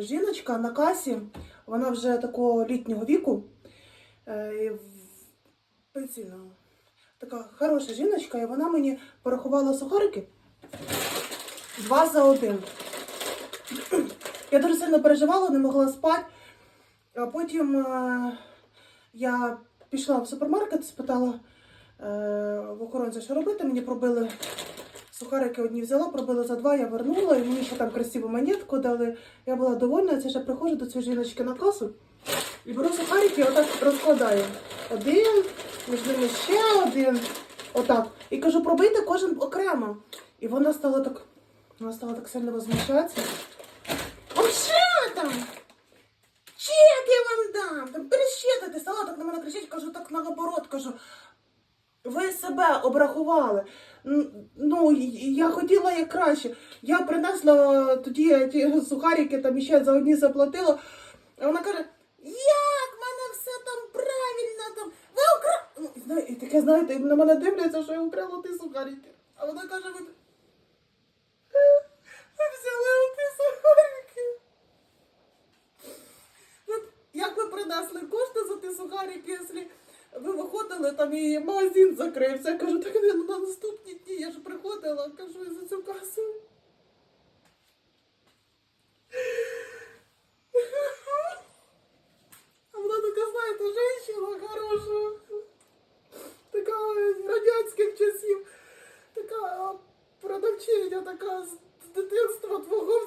жіночка на касі, вона вже такого літнього віку, е, пенсійного. Така хороша жіночка, і вона мені порахувала сухарики два за один. Я дуже сильно переживала, не могла спати. А потім е, я пішла в супермаркет, спитала е, в охоронця, що робити. Мені пробили сухарики одні взяла, пробила за два, я вернула, і мені ще там красиву монетку дали. Я була довольна, це ще приходжу до цієї жіночки на касу і беру сухарики, і отак розкладаю. Один, між ними ще один. Отак. І кажу, пробийте кожен окремо. І вона стала так, вона стала так сильно возмущатися. О, що там? Чек я вам дам! Там перещитати, стала так на мене кричить, кажу, так наоборот, кажу. Ви себе обрахували. Ну, я хотіла як краще. Я принесла тоді ті сухарики, там ще за одні заплатила. А вона каже, як в мене все там правильно там. Ви укра... Ну, і таке, знаєте, на мене дивляться, що я украла ті сухарики. А вона каже, ви, ви взяли оті сухарики. От як ви принесли кошти за ті сухарики, якщо виходили там і магазин закрився. Я кажу, так ну, на наступні дні я ж приходила, кажу, і за цю касу. А вона така, знаєте, жінка хороша. Така радянських часів. Така продавчиня, така з дитинства твого